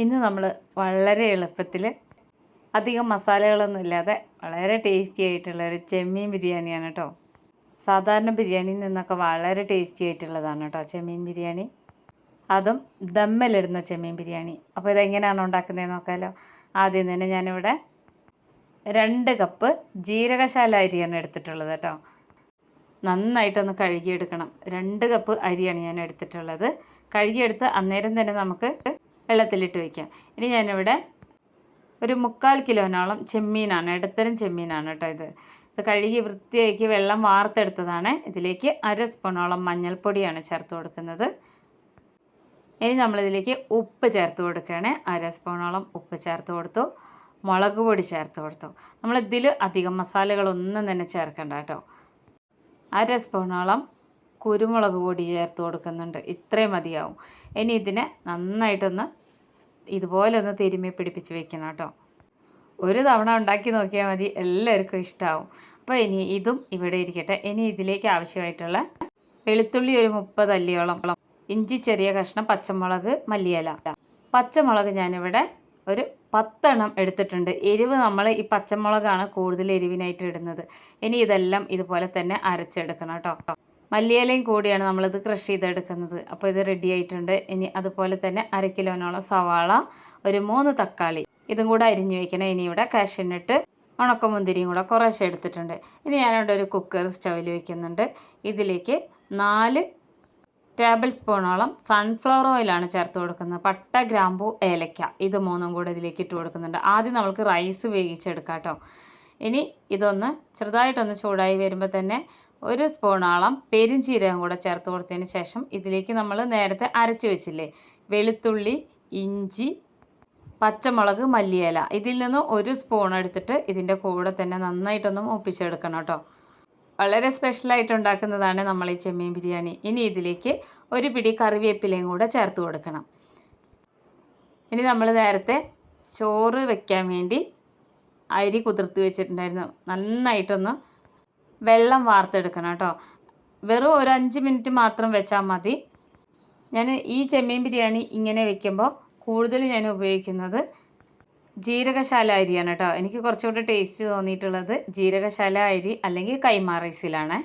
ഇന്ന് നമ്മൾ വളരെ എളുപ്പത്തിൽ അധികം മസാലകളൊന്നും ഇല്ലാതെ വളരെ ടേസ്റ്റി ആയിട്ടുള്ള ഒരു ചെമ്മീൻ ബിരിയാണിയാണ് കേട്ടോ സാധാരണ ബിരിയാണിയിൽ നിന്നൊക്കെ വളരെ ടേസ്റ്റി ആയിട്ടുള്ളതാണ് കേട്ടോ ചെമ്മീൻ ബിരിയാണി. അതും ദമ്മലിടുന്ന ചെമ്മീൻ ബിരിയാണി. അപ്പോൾ ഇതെങ്ങനെയാണ് ഉണ്ടാക്കുന്നത് നോക്കാമല്ലോ ആദ്യം തന്നെ ഞാനിവിടെ രണ്ട് കപ്പ് ജീരകശാല അരിയാണ് എടുത്തിട്ടുള്ളത് കേട്ടോ നന്നായിട്ടൊന്ന് കഴുകിയെടുക്കണം. രണ്ട് കപ്പ് അരിയാണ് ഞാൻ എടുത്തിട്ടുള്ളത്. കഴുകിയെടുത്ത് അന്നേരം തന്നെ നമുക്ക് വെള്ളത്തിലിട്ട് വയ്ക്കാം ഇനി ഞാനിവിടെ ഒരു മുക്കാൽ കിലോനോളം ചെമ്മീനാണ് ഇടത്തരം ചെമ്മീനാണ് കേട്ടോ ഇത്. ഇത് കഴുകി വൃത്തിയാക്കി വെള്ളം വാർത്തെടുത്തതാണ്. ഇതിലേക്ക് അര സ്പൂണോളം മഞ്ഞൾപ്പൊടിയാണ് ചേർത്ത് കൊടുക്കുന്നത്. ഇനി നമ്മളിതിലേക്ക് ഉപ്പ് ചേർത്ത് കൊടുക്കുകയാണ്. അര സ്പൂണോളം ഉപ്പ് ചേർത്ത് കൊടുത്തു. മുളക് പൊടി ചേർത്ത് കൊടുത്തു. നമ്മളിതിൽ അധികം മസാലകളൊന്നും തന്നെ ചേർക്കണ്ട കേട്ടോ. അര സ്പൂണോളം കുരുമുളക് പൊടി ചേർത്ത് കൊടുക്കുന്നുണ്ട്. ഇത്രയും മതിയാവും. ഇനി ഇതിനെ നന്നായിട്ടൊന്ന് ഇതുപോലെ ഒന്ന് തിരുമ്മി പിടിപ്പിച്ച് വെക്കണം കേട്ടോ. ഒരു തവണ ഉണ്ടാക്കി നോക്കിയാൽ മതി എല്ലാവർക്കും ഇഷ്ടമാവും അപ്പോൾ ഇനി ഇതും ഇവിടെ ഇരിക്കട്ടെ. ഇനി ഇതിലേക്ക് ആവശ്യമായിട്ടുള്ള വെളുത്തുള്ളി ഒരു മുപ്പത് അല്ലിയോളം ഇഞ്ചി ചെറിയ കഷ്ണം പച്ചമുളക് മല്ലിയില. പച്ചമുളക് ഞാനിവിടെ ഒരു പത്തെണ്ണം എടുത്തിട്ടുണ്ട്. എരിവ് നമ്മൾ ഈ പച്ചമുളകാണ് കൂടുതൽ എരിവിനായിട്ട് ഇടുന്നത്. ഇനി ഇതെല്ലാം ഇതുപോലെ തന്നെ അരച്ചെടുക്കണം കേട്ടോ. മല്ലിയിലയും കൂടിയാണ് നമ്മളിത് ക്രഷ് ചെയ്തെടുക്കുന്നത്. അപ്പോൾ ഇത് റെഡി ആയിട്ടുണ്ട്. ഇനി അതുപോലെ തന്നെ അര കിലോനോളം സവാള ഒരു മൂന്ന് തക്കാളി ഇതും കൂടെ അരിഞ്ഞു വെക്കണം. ഇനി ഇവിടെ കാഷ്യനിട്ട് ഉണക്കമുന്തിരിയും കൂടെ കുറേശ്ശെ എടുത്തിട്ടുണ്ട്. ഇനി ഞാനിവിടെ ഒരു കുക്കർ സ്റ്റവിൽ വെക്കുന്നുണ്ട്. ഇതിലേക്ക് നാല് ടേബിൾ സ്പൂണോളം സൺഫ്ലവർ ഓയിലാണ് ചേർത്ത് കൊടുക്കുന്നത്. പട്ട ഗ്രാമ്പു ഏലക്ക ഇത് മൂന്നും കൂടെ ഇതിലേക്ക് ഇട്ട് കൊടുക്കുന്നുണ്ട്. ആദ്യം നമുക്ക് റൈസ് വേവിച്ചെടുക്കാം കേട്ടോ. ഇനി ഇതൊന്ന് ചെറുതായിട്ടൊന്ന് ചൂടായി വരുമ്പോൾ തന്നെ ഒരു സ്പൂണോളം പെരുംജീരകം കൂടെ ചേർത്ത് കൊടുത്തതിന് ശേഷം ഇതിലേക്ക് നമ്മൾ നേരത്തെ അരച്ച് വെച്ചില്ലേ? വെളുത്തുള്ളി ഇഞ്ചി പച്ചമുളക് മല്ലിയില. ഇതിൽ നിന്ന് ഒരു സ്പൂൺ എടുത്തിട്ട് ഇതിന്റെ കൂടെ തന്നെ നന്നായിട്ടൊന്ന് ഒപ്പിച്ചെടുക്കണം കേട്ടോ. വളരെ സ്പെഷ്യലായിട്ട് ഉണ്ടാക്കുന്നതാണ് നമ്മൾ ഈ ചെമ്മീൻ ബിരിയാണി. ഇനി ഇതിലേക്ക് ഒരു പിടി കറിവേപ്പിലയും കൂടെ ചേർത്ത് കൊടുക്കണം. ഇനി നമ്മൾ നേരത്തെ ചോറ് വെക്കാൻ വേണ്ടി അരി കുതിർത്ത് വെച്ചിട്ടുണ്ടായിരുന്നു. നന്നായിട്ടൊന്ന് വെള്ളം വാർത്തെടുക്കണം കേട്ടോ. വെറും ഒരു അഞ്ച് മിനിറ്റ് മാത്രം വെച്ചാൽ മതി. ഞാൻ ഈ ചെമ്മീൻ ബിരിയാണി ഇങ്ങനെ വെക്കുമ്പോൾ കൂടുതൽ ഞാൻ ഉപയോഗിക്കുന്നത് ജീരകശാല അരിയാണ് കേട്ടോ. എനിക്ക് കുറച്ചുകൂടി ടേസ്റ്റ് തോന്നിയിട്ടുള്ളത് ജീരകശാല അരി അല്ലെങ്കിൽ കൈമാ റൈസിലാണ്.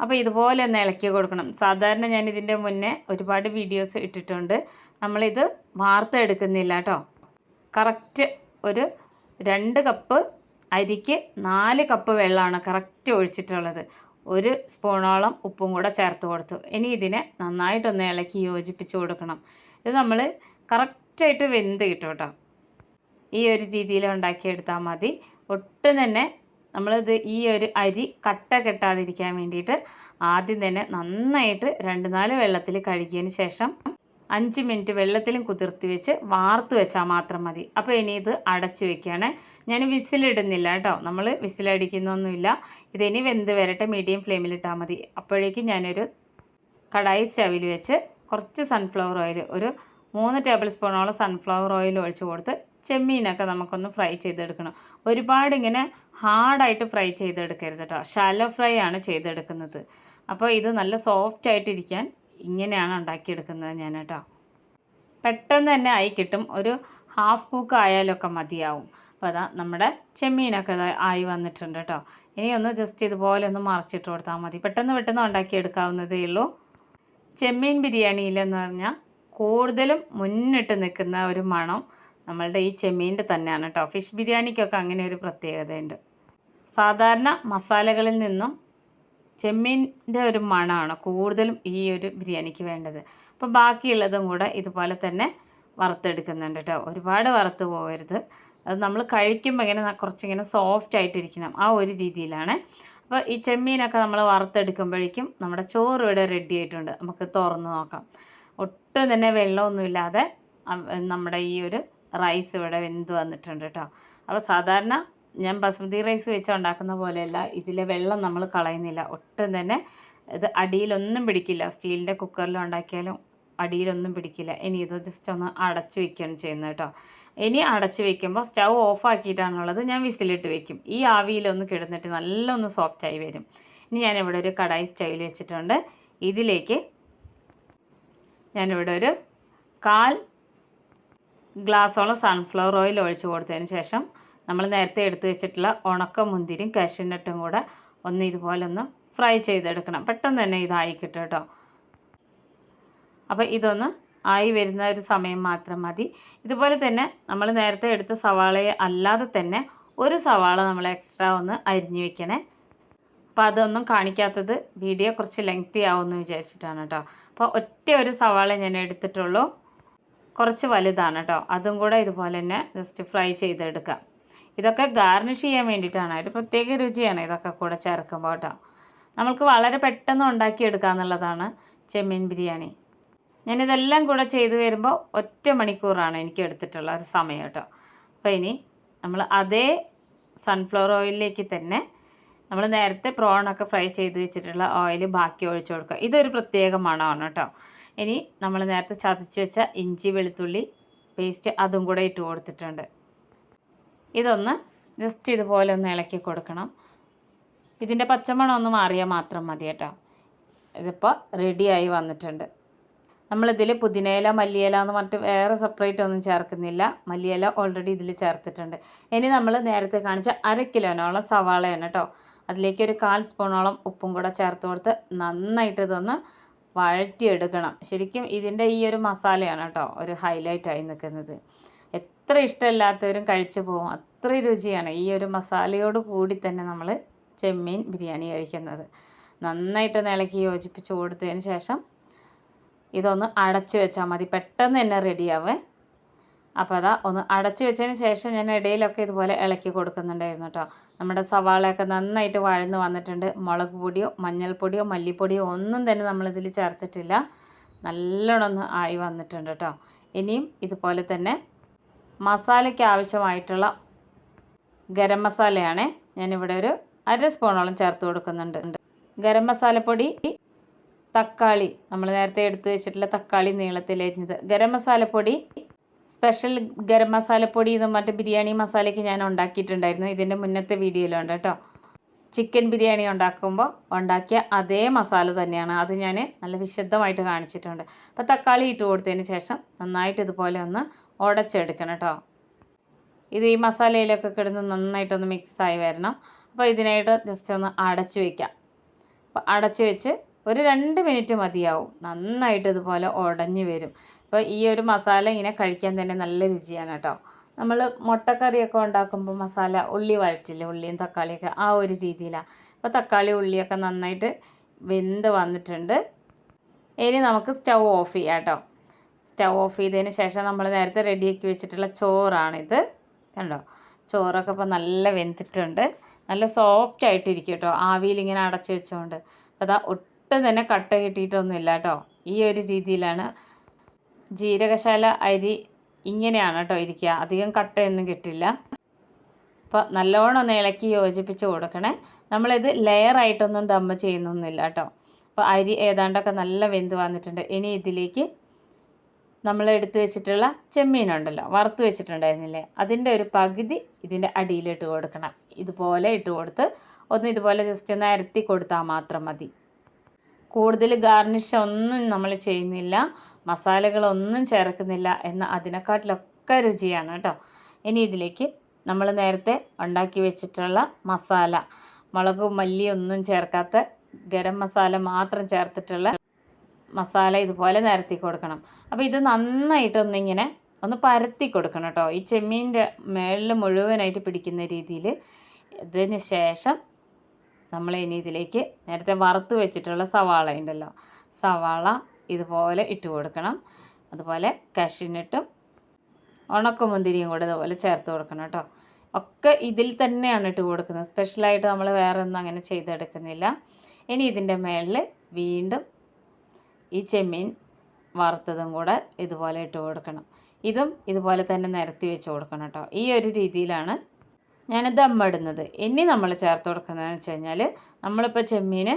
അപ്പോൾ ഇതുപോലെ ഒന്ന് ഇളക്കി കൊടുക്കണം. സാധാരണ ഞാൻ ഇതിന്റെ മുന്നേ ഒരുപാട് വീഡിയോസ് ഇട്ടിട്ടുണ്ട്. നമ്മളിത് വാർത്തെടുക്കുന്നില്ല കേട്ടോ. കറക്റ്റ് ഒരു രണ്ട് കപ്പ് അരിക്ക് നാല് കപ്പ് വെള്ളമാണ് കറക്റ്റ് ഒഴിച്ചിട്ടുള്ളത്. ഒരു സ്പൂണോളം ഉപ്പും കൂടെ ചേർത്ത് കൊടുത്തു. ഇനി ഇതിനെ നന്നായിട്ടൊന്ന് ഇളക്കി യോജിപ്പിച്ച് കൊടുക്കണം. ഇത് നമ്മൾ കറക്റ്റായിട്ട് വെന്ത് കിട്ടും കേട്ടോ. ഈ ഒരു രീതിയിൽ ഉണ്ടാക്കിയെടുത്താൽ മതി. ഒട്ടും തന്നെ നമ്മളിത് ഈ ഒരു അരി കട്ട കെട്ടാതിരിക്കാൻ വേണ്ടിയിട്ട് ആദ്യം തന്നെ നന്നായിട്ട് രണ്ട് നാല് വെള്ളത്തിൽ കഴുകിയതിന് ശേഷം അഞ്ച് മിനിറ്റ് വെള്ളത്തിലും കുതിർത്തി വെച്ച് വാർത്ത് വെച്ചാൽ മാത്രം മതി. അപ്പോൾ ഇനി ഇത് അടച്ച് വെക്കുകയാണ്. ഞാൻ വിസിലിടുന്നില്ല കേട്ടോ. നമ്മൾ വിസിലടിക്കുന്നൊന്നുമില്ല. ഇതിനി വെന്ത് വരട്ടെ. മീഡിയം ഫ്ലെയിമിൽ ഇട്ടാൽ മതി. അപ്പോഴേക്കും ഞാനൊരു കടായി സ്റ്റവിൽ വെച്ച് കുറച്ച് സൺഫ്ലവർ ഓയിൽ ഒരു മൂന്ന് ടേബിൾ സ്പൂണോളം സൺഫ്ലവർ ഓയിൽ ഒഴിച്ച് കൊടുത്ത് ചെമ്മീനൊക്കെ നമുക്കൊന്ന് ഫ്രൈ ചെയ്തെടുക്കണം. ഒരുപാട് ഇങ്ങനെ ഹാർഡായിട്ട് ഫ്രൈ ചെയ്തെടുക്കരുത് കേട്ടോ. ഷാലോ ഫ്രൈ ആണ് ചെയ്തെടുക്കുന്നത്. അപ്പോൾ ഇത് നല്ല സോഫ്റ്റ് ആയിട്ടിരിക്കാൻ ഇങ്ങനെയാണ് ഉണ്ടാക്കിയെടുക്കുന്നത് ഞാൻ കേട്ടോ. പെട്ടെന്ന് തന്നെ ആയി കിട്ടും. ഒരു ഹാഫ് കുക്ക് ആയാലൊക്കെ മതിയാവും. അപ്പോൾ അതാ നമ്മുടെ ചെമ്മീനൊക്കെ ആയി വന്നിട്ടുണ്ട് കേട്ടോ. ഇനി ഒന്ന് ജസ്റ്റ് ഇതുപോലെ ഒന്ന് മറിച്ചിട്ട് കൊടുത്താൽ മതി. പെട്ടെന്ന് പെട്ടെന്ന് ഉണ്ടാക്കിയെടുക്കാവുന്നതേ ഉള്ളൂ. ചെമ്മീൻ ബിരിയാണിയിലെന്ന് പറഞ്ഞാൽ കൂടുതലും മുന്നിട്ട് നിൽക്കുന്ന ഒരു മണം നമ്മളുടെ ഈ ചെമ്മീന്റെ തന്നെയാണ് കേട്ടോ. ഫിഷ് ബിരിയാണിക്കൊക്കെ അങ്ങനെ ഒരു പ്രത്യേകതയുണ്ട്. സാധാരണ മസാലകളിൽ നിന്നും ചെമ്മീന്റെ ഒരു മണമാണ് കൂടുതലും ഈ ഒരു ബിരിയാണിക്ക് വേണ്ടത്. അപ്പോൾ ബാക്കിയുള്ളതും കൂടെ ഇതുപോലെ തന്നെ വറുത്തെടുക്കുന്നുണ്ട് കേട്ടോ. ഒരുപാട് വറുത്ത് പോകരുത്. അത് നമ്മൾ കഴിക്കുമ്പോൾ ഇങ്ങനെ കുറച്ചിങ്ങനെ സോഫ്റ്റ് ആയിട്ടിരിക്കണം. ആ ഒരു രീതിയിലാണ്. അപ്പോൾ ഈ ചെമ്മീനൊക്കെ നമ്മൾ വറുത്തെടുക്കുമ്പോഴേക്കും നമ്മുടെ ചോറ് ഇവിടെ റെഡി ആയിട്ടുണ്ട്. നമുക്ക് തുറന്ന് നോക്കാം. ഒട്ടും തന്നെ വെള്ളമൊന്നുമില്ലാതെ നമ്മുടെ ഈ ഒരു റൈസ് ഇവിടെ വെന്ത് വന്നിട്ടുണ്ട് കേട്ടോ. അപ്പോൾ സാധാരണ ഞാൻ ബസ്മതി റൈസ് വെച്ച് ഉണ്ടാക്കുന്ന പോലെയല്ല. ഇതിലെ വെള്ളം നമ്മൾ കളയുന്നില്ല. ഒട്ടും തന്നെ ഇത് അടിയിലൊന്നും പിടിക്കില്ല. സ്റ്റീലിന്റെ കുക്കറിൽ ഉണ്ടാക്കിയാലും അടിയിലൊന്നും പിടിക്കില്ല. ഇനി ഇത് ജസ്റ്റ് ഒന്ന് അടച്ച് വെക്കുകയാണ് ചെയ്യുന്നത് കേട്ടോ. ഇനി അടച്ച് വെക്കുമ്പോൾ സ്റ്റൗ ഓഫ് ആക്കിയിട്ടാണുള്ളത് ഞാൻ വിസിലിട്ട് വെക്കും. ഈ ആവിയിലൊന്ന് കിടന്നിട്ട് നല്ല ഒന്ന് സോഫ്റ്റായി വരും. ഇനി ഞാനിവിടെ ഒരു കടായി സ്റ്റൈൽ വെച്ചിട്ടുണ്ട്. ഇതിലേക്ക് ഞാനിവിടെ ഒരു കാൽ ഗ്ലാസോളം സൺഫ്ലവർ ഓയിൽ ഒഴിച്ച് കൊടുത്തതിന് ശേഷം നമ്മൾ നേരത്തെ എടുത്തു വെച്ചിട്ടുള്ള ഉണക്ക മുന്തിരിയും കാഷ്യൂനട്ടും കൂടെ ഒന്ന് ഇതുപോലെ ഒന്ന് ഫ്രൈ ചെയ്തെടുക്കണം. പെട്ടെന്ന് തന്നെ ഇതായി കിട്ടും കേട്ടോ. അപ്പോൾ ഇതൊന്ന് ആയി വരുന്ന ഒരു സമയം മാത്രം മതി. ഇതുപോലെ തന്നെ നമ്മൾ നേരത്തെ എടുത്ത സവാളയെ അല്ലാതെ തന്നെ ഒരു സവാള നമ്മൾ എക്സ്ട്രാ ഒന്ന് അരിഞ്ഞു വെക്കണേ. അപ്പോൾ അതൊന്നും കാണിക്കാത്തത് വീഡിയോ കുറച്ച് ലെങ്തി ആവുമെന്ന് വിചാരിച്ചിട്ടാണ് കേട്ടോ. അപ്പോൾ ഒറ്റ ഒരു സവാള ഞാൻ എടുത്തിട്ടുള്ളൂ. കുറച്ച് വലുതാണ് കേട്ടോ. അതും കൂടെ ഇതുപോലെ തന്നെ ജസ്റ്റ് ഫ്രൈ ചെയ്തെടുക്കാം. ഇതൊക്കെ ഗാർണിഷ് ചെയ്യാൻ വേണ്ടിയിട്ടാണ്. ഒരു പ്രത്യേക രുചിയാണ് ഇതൊക്കെ കൂടെ ചേർക്കുമ്പോൾ കേട്ടോ. നമുക്ക് വളരെ പെട്ടെന്ന് ഉണ്ടാക്കിയെടുക്കുക എന്നുള്ളതാണ് ചെമ്മീൻ ബിരിയാണി. ഞാനിതെല്ലാം കൂടെ ചെയ്തു വരുമ്പോൾ ഒറ്റ മണിക്കൂറാണ് എനിക്ക് എടുത്തിട്ടുള്ള ഒരു സമയം കേട്ടോ. അപ്പോൾ ഇനി നമ്മൾ അതേ സൺഫ്ലവർ ഓയിലിലേക്ക് തന്നെ നമ്മൾ നേരത്തെ പ്രോണൊക്കെ ഫ്രൈ ചെയ്ത് വെച്ചിട്ടുള്ള ഓയിൽ ബാക്കി ഒഴിച്ചു കൊടുക്കുക. ഇതൊരു പ്രത്യേക മണമാണ് കേട്ടോ. ഇനി നമ്മൾ നേരത്തെ ചതച്ച് വെച്ച ഇഞ്ചി വെളുത്തുള്ളി പേസ്റ്റ് അതും കൂടെ ഇട്ട് കൊടുത്തിട്ടുണ്ട്. ഇതൊന്ന് ജസ്റ്റ് ഇതുപോലെ ഒന്ന് ഇളക്കി കൊടുക്കണം. ഇതിന്റെ പച്ചമണം ഒന്ന് മാറിയാൽ മാത്രം മതി കേട്ടോ. ഇതിപ്പോൾ റെഡിയായി വന്നിട്ടുണ്ട്. നമ്മളിതിൽ പുതിനയില മല്ലിയില എന്ന് പറഞ്ഞിട്ട് വേറെ സെപ്പറേറ്റ് ഒന്നും ചേർക്കുന്നില്ല. മല്ലിയില ഓൾറെഡി ഇതിൽ ചേർത്തിട്ടുണ്ട്. ഇനി നമ്മൾ നേരത്തെ കാണിച്ച അര കിലോനോളം സവാളയാണ് കേട്ടോ. അതിലേക്ക് ഒരു കാൽ സ്പൂണോളം ഉപ്പും കൂടെ ചേർത്ത് കൊടുത്ത് നന്നായിട്ട് ഇതൊന്ന് വഴറ്റിയെടുക്കണം. ശരിക്കും ഇതിന്റെ ഈ ഒരു മസാലയാണ് കേട്ടോ ഒരു ഹൈലൈറ്റായി നിൽക്കുന്നത്. എത്ര ഇഷ്ടമില്ലാത്തവരും കഴിച്ചു പോകും. അത്ര രുചിയാണ് ഈ ഒരു മസാലയോട് കൂടി തന്നെ നമ്മൾ ചെമ്മീൻ ബിരിയാണി കഴിക്കുന്നത്. നന്നായിട്ട് നിലയ്ക്ക് യോജിപ്പിച്ച് കൊടുത്തതിന് ശേഷം ഇതൊന്ന് അടച്ച് വെച്ചാൽ മതി. പെട്ടെന്ന് തന്നെ റെഡിയാവേ അപ്പോൾ അതാ ഒന്ന് അടച്ച് വെച്ചതിന് ശേഷം ഞാൻ ഇടയിലൊക്കെ ഇതുപോലെ ഇളക്കി കൊടുക്കുന്നുണ്ടായിരുന്നു കേട്ടോ നമ്മുടെ സവാളയൊക്കെ നന്നായിട്ട് വഴന്ന് വന്നിട്ടുണ്ട്. മുളക് പൊടിയോ മഞ്ഞൾപ്പൊടിയോ മല്ലിപ്പൊടിയോ ഒന്നും തന്നെ നമ്മളിതിൽ ചേർത്തിട്ടില്ല. നല്ലോണം ഒന്ന് ആയി വന്നിട്ടുണ്ട് കേട്ടോ ഇനിയും ഇതുപോലെ തന്നെ മസാലയ്ക്ക് ആവശ്യമായിട്ടുള്ള ഗരം മസാലയാണ് ഞാനിവിടെ ഒരു അര സ്പൂണോളം ചേർത്ത് കൊടുക്കുന്നുണ്ട്. ഗരം മസാലപ്പൊടി തക്കാളി നമ്മൾ നേരത്തെ എടുത്തു വെച്ചിട്ടുള്ള തക്കാളി നീളത്തിലരിഞ്ഞത്. ഗരം മസാലപ്പൊടി സ്പെഷ്യൽ ഗരം മസാലപ്പൊടി എന്ന് മറ്റേ ബിരിയാണി മസാലയ്ക്ക് ഞാൻ ഉണ്ടാക്കിയിട്ടുണ്ടായിരുന്നു. ഇതിന്റെ മുന്നത്തെ വീഡിയോയിലുണ്ട് കേട്ടോ. ചിക്കൻ ബിരിയാണി ഉണ്ടാക്കുമ്പോൾ ഉണ്ടാക്കിയ അതേ മസാല തന്നെയാണ്. അത് ഞാൻ നല്ല വിശദമായിട്ട് കാണിച്ചിട്ടുണ്ട്. അപ്പോൾ തക്കാളി ഇട്ട് കൊടുത്തതിന് ശേഷം നന്നായിട്ട് ഇതുപോലെ ഒന്ന് ഉടച്ചെടുക്കണം കേട്ടോ ഇത് ഈ മസാലയിലൊക്കെ കിടന്ന് നന്നായിട്ടൊന്ന് മിക്സായി വരണം. അപ്പോൾ ഇതിനായിട്ട് ജസ്റ്റ് ഒന്ന് അടച്ച് വയ്ക്കാം അപ്പോൾ അടച്ച് വെച്ച് ഒരു രണ്ട് മിനിറ്റ് മതിയാവും. നന്നായിട്ട് ഇതുപോലെ ഉടഞ്ഞ് വരും. അപ്പോൾ ഈ ഒരു മസാല ഇങ്ങനെ കഴിക്കാൻ തന്നെ നല്ല രുചിയാണ് കേട്ടോ നമ്മൾ മുട്ടക്കറിയൊക്കെ ഉണ്ടാക്കുമ്പോൾ മസാല ഉള്ളി വഴറ്റില്ലേ? ഉള്ളിയും തക്കാളിയൊക്കെ ആ ഒരു രീതിയിലാണ്. അപ്പോൾ തക്കാളി ഉള്ളിയൊക്കെ നന്നായിട്ട് വെന്ത് വന്നിട്ടുണ്ട്. ഇനി നമുക്ക് സ്റ്റൗ ഓഫ് ചെയ്യാം കേട്ടോ സ്റ്റൗ ഓഫ് ചെയ്തതിന് ശേഷം നമ്മൾ നേരത്തെ റെഡിയാക്കി വെച്ചിട്ടുള്ള ചോറാണിത്. കണ്ടോ? ചോറൊക്കെ ഇപ്പോൾ നല്ല വെന്തിട്ടുണ്ട്. നല്ല സോഫ്റ്റ് ആയിട്ടിരിക്കും കേട്ടോ. ആവിയിൽ ഇങ്ങനെ അടച്ചു വെച്ചുകൊണ്ട് അപ്പോൾ അതാ ഒട്ടും തന്നെ കട്ട കിട്ടിയിട്ടൊന്നുമില്ല കേട്ടോ. ഈ ഒരു രീതിയിലാണ്. ജീരകശാല അരി ഇങ്ങനെയാണ് കേട്ടോ ഇരിക്കുക. അധികം കട്ടയൊന്നും കിട്ടില്ല. അപ്പോൾ നല്ലോണം ഒന്ന് ഇളക്കി യോജിപ്പിച്ച് കൊടുക്കണേ. നമ്മളിത് ലെയറായിട്ടൊന്നും ദമ്മ ചെയ്യുന്നൊന്നുമില്ല കേട്ടോ. അപ്പോൾ അരി ഏതാണ്ടൊക്കെ നല്ല വെന്ത് വന്നിട്ടുണ്ട്. ഇനി ഇതിലേക്ക് നമ്മൾ എടുത്തു വെച്ചിട്ടുള്ള ചെമ്മീനുണ്ടല്ലോ വറുത്ത് വെച്ചിട്ടുണ്ടായിരുന്നില്ലേ? അതിന്റെ ഒരു പകുതി ഇതിന്റെ അടിയിലിട്ട് കൊടുക്കണം. ഇതുപോലെ ഇട്ട് കൊടുത്ത് ഒന്ന് ഇതുപോലെ ജസ്റ്റ് ഒന്ന് അരത്തി കൊടുത്താൽ മാത്രം മതി. കൂടുതൽ ഗാർണിഷ് ഒന്നും നമ്മൾ ചെയ്യുന്നില്ല മസാലകളൊന്നും ചേർക്കുന്നില്ല എന്ന അതിനെക്കാട്ടിലൊക്കെ രുചിയാണ് കേട്ടോ. ഇനി ഇതിലേക്ക് നമ്മൾ നേരത്തെ ഉണ്ടാക്കി വെച്ചിട്ടുള്ള മസാല മുളകും മല്ലിയൊന്നും ചേർക്കാത്ത ഗരം മസാല മാത്രം ചേർത്തിട്ടുള്ള മസാല ഇതുപോലെ നിരത്തി കൊടുക്കണം. അപ്പോൾ ഇത് നന്നായിട്ടൊന്നിങ്ങനെ ഒന്ന് പരത്തി കൊടുക്കണം കേട്ടോ ഈ ചെമ്മീന്റെ മേളിൽ മുഴുവനായിട്ട് പിടിക്കുന്ന രീതിയിൽ ഇതിന് ശേഷം നമ്മൾ ഇനി ഇതിലേക്ക് നേരത്തെ വറുത്ത് വെച്ചിട്ടുള്ള സവാള ഉണ്ടല്ലോ. സവാള ഇതുപോലെ ഇട്ട് കൊടുക്കണം. അതുപോലെ കഷിനിട്ടും ഉണക്കമുന്തിരിയും കൂടെ ഇതുപോലെ ചേർത്ത് കൊടുക്കണം കേട്ടോ ഒക്കെ ഇതിൽ തന്നെയാണ് ഇട്ട് കൊടുക്കുന്നത്. സ്പെഷ്യലായിട്ട് നമ്മൾ വേറെ ഒന്നും അങ്ങനെ ചെയ്തെടുക്കുന്നില്ല. ഇനി ഇതിന്റെ മേളിൽ വീണ്ടും ഈ ചെമ്മീൻ വറുത്തതും കൂടെ ഇതുപോലെ ഇട്ട് കൊടുക്കണം. ഇതും ഇതുപോലെ തന്നെ നിരത്തി വെച്ച് കൊടുക്കണം കേട്ടോ ഈ ഒരു രീതിയിലാണ് ഞാൻ ദമ്മിടുന്നത് ഇനി നമ്മൾ ചേർത്ത് കൊടുക്കുന്നതെന്ന് വെച്ച് കഴിഞ്ഞാൽ നമ്മളിപ്പോൾ ചെമ്മീൻ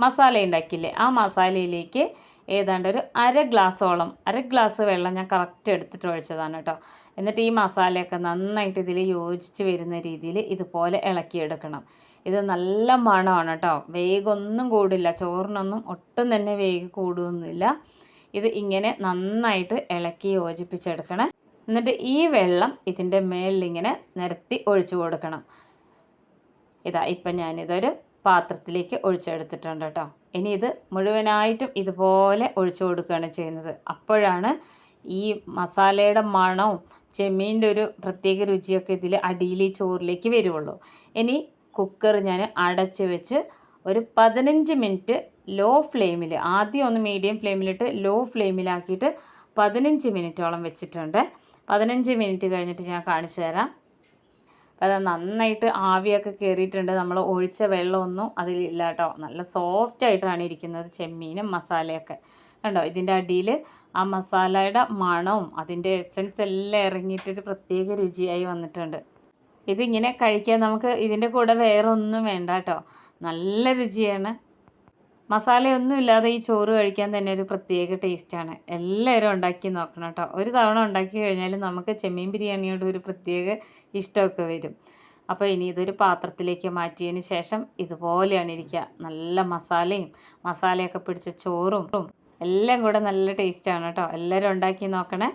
മസാല ഉണ്ടാക്കില്ലേ ആ മസാലയിലേക്ക് ഏതാണ്ട് ഒരു അര ഗ്ലാസ്സോളം അര ഗ്ലാസ് വെള്ളം ഞാൻ കറക്റ്റ് എടുത്തിട്ട് ഒഴിച്ചതാണ് കേട്ടോ എന്നിട്ട് ഈ മസാലയൊക്കെ നന്നായിട്ട് ഇതിൽ യോജിച്ച് വരുന്ന രീതിയിൽ ഇതുപോലെ ഇളക്കിയെടുക്കണം. ഇത് നല്ല മണമാണ് കേട്ടോ. വേഗമൊന്നും കൂടില്ല. ചോറിനൊന്നും ഒട്ടും തന്നെ വേഗം കൂടുകയൊന്നുമില്ല ഇത് ഇങ്ങനെ നന്നായിട്ട് ഇളക്കി യോജിപ്പിച്ചെടുക്കണം. എന്നിട്ട് ഈ വെള്ളം ഇതിന്റെ മേളിലിങ്ങനെ നിരത്തി ഒഴിച്ചു കൊടുക്കണം. ഇതാ ഇപ്പം ഞാനിതൊരു പാത്രത്തിലേക്ക് ഒഴിച്ചെടുത്തിട്ടുണ്ട് കേട്ടോ. ഇനി ഇത് മുഴുവനായിട്ടും ഇതുപോലെ ഒഴിച്ചു കൊടുക്കുകയാണ് ചെയ്യുന്നത്. അപ്പോഴാണ് ഈ മസാലയുടെ മണവും ചെമ്മീന്റെ ഒരു പ്രത്യേക രുചിയൊക്കെ ഇതിൽ അടിയിൽ ചോറിലേക്ക് വരുവുള്ളൂ. ഇനി കുക്കർ ഞാൻ അടച്ച് വെച്ച് ഒരു പതിനഞ്ച് മിനിറ്റ് ലോ ഫ്ലെയിമിൽ ആദ്യം ഒന്ന് മീഡിയം ഫ്ലെയിമിലിട്ട് ലോ ഫ്ലെയിമിലാക്കിയിട്ട് പതിനഞ്ച് മിനിറ്റോളം വെച്ചിട്ടുണ്ട്. പതിനഞ്ച് മിനിറ്റ് കഴിഞ്ഞിട്ട് ഞാൻ കാണിച്ചു തരാം. അപ്പോൾ അത് നന്നായിട്ട് ആവിയൊക്കെ കയറിയിട്ടുണ്ട് നമ്മൾ ഒഴിച്ച വെള്ളമൊന്നും അതിലില്ല കേട്ടോ. നല്ല സോഫ്റ്റ് ആയിട്ടാണ് ഇരിക്കുന്നത് ചെമ്മീനും മസാലയൊക്കെ. കണ്ടോ? ഇതിന്റെ അടിയിൽ ആ മസാലയുടെ മണവും അതിന്റെ എസൻസ് എല്ലാം ഇറങ്ങിയിട്ടൊരു പ്രത്യേക രുചിയായി വന്നിട്ടുണ്ട്. ഇതിങ്ങനെ കഴിക്കാൻ നമുക്ക് ഇതിന്റെ കൂടെ വേറെ ഒന്നും വേണ്ട കേട്ടോ. നല്ല രുചിയാണ്. മസാലയൊന്നും ഇല്ലാതെ ഈ ചോറ് കഴിക്കാൻ തന്നെ ഒരു പ്രത്യേക ടേസ്റ്റാണ്. എല്ലാവരും ഉണ്ടാക്കി നോക്കണം കേട്ടോ. ഒരു തവണ ഉണ്ടാക്കി കഴിഞ്ഞാൽ നമുക്ക് ചെമ്മീൻ ബിരിയാണിയോട് ഒരു പ്രത്യേക ഇഷ്ടമൊക്കെ വരും. അപ്പോൾ ഇനി ഇതൊരു പാത്രത്തിലേക്ക് മാറ്റിയതിന് ശേഷം ഇതുപോലെയാണ് ഇരിക്കുക. നല്ല മസാലയും മസാലയൊക്കെ പിടിച്ച ചോറും എല്ലാം കൂടെ നല്ല ടേസ്റ്റാണ് കേട്ടോ. എല്ലാവരും ഉണ്ടാക്കി നോക്കണേ.